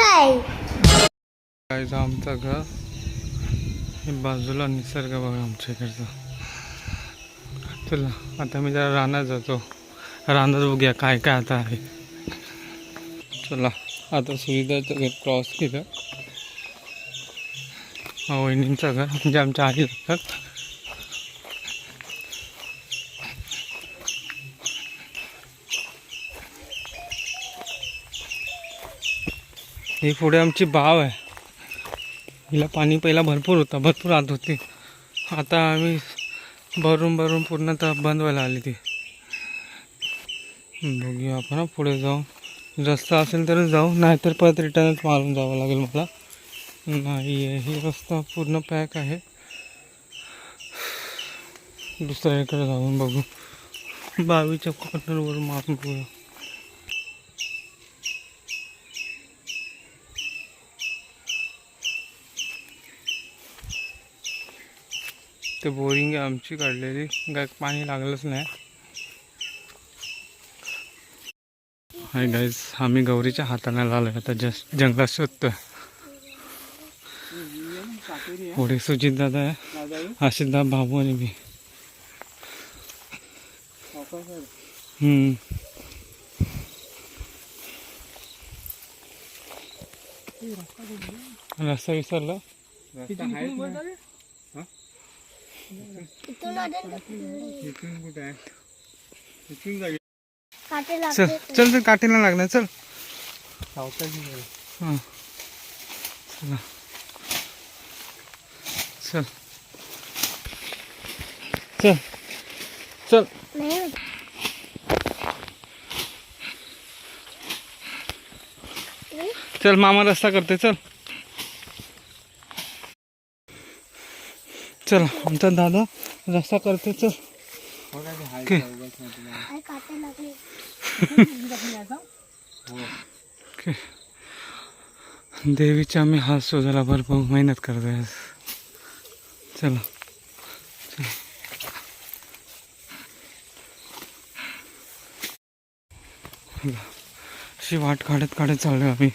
आहे. आमचं घर हे बाजूला निसर्ग बघा आमच्या इकडचा. चला आता मी जरा रानात जातो. रानात बघूया काय काय आता आहे. चला आता सुविधाचं घर क्रॉस केलं. वहिनींचं घर म्हणजे आमच्या आई लागतात ही पुढे आमची बाव आहे. हिला पाणी पहिला भरपूर होता भरपूर आत होती. आता आम्ही भरून भरून पूर्ण तर बंद व्हायला आली ती. बघूया आपण पुढे जाऊ. रस्ता असेल तर जाऊ नाहीतर परत रिटर्नच मारून जावं लागेल मला. नाही आहे ही रस्ता पूर्ण पॅक आहे. दुसऱ्या इकडे जाऊन बघू. बावीच्या कॉर्नरवर मारून बघूया. ते बोरिंग आहे आमची काढलेली. काय पाणी लागलंच नाही. हाय गाईज आम्ही गौरीच्या हाताने लावलोय. आता जस्ट जंगलात शोधतोय. पुढे सुजित दादा आहे. आशिष दादा बाबू आणि मी. हम्म. रस्ता विसरला? इथून कुठे आहे चल चल चल काठीला लागणार चल. हां. चला. चल. चल. चल. चल मामा रस्ता करते चल. चल आमचा दादा रस्ता करते चल. ओके. ओके. देवीच्या आम्ही हात शोधायला भरपूर मेहनत करतोय. आज. चला. चला. अशी वाट काढत काढत चाललो आम्ही.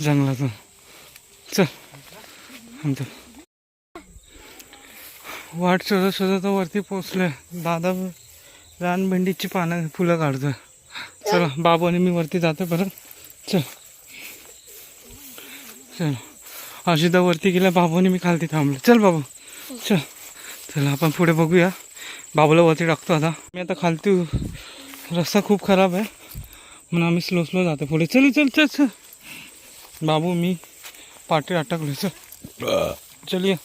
जंगलातून. चल. आमचं वाट शोधत शोधत वरती पोचलोय दादा रानभेंडीची पानं फुलं काढतोय. चला बाबू आणि मी वरती जातो परत. चल. चल. अशिदा वरती गेला बाबू आणि मी खालती थांबलो. चल बाबू. चल. चला आपण पुढे बघूया. बाबूला वरती टाकतो आता. मी आता खालती रस्ता खूप खराब आहे. म्हणून आम्ही स्लो स्लो जातो पुढे. चल चल चल चल. बाबू मी पाठी अटकलो चल. चलिया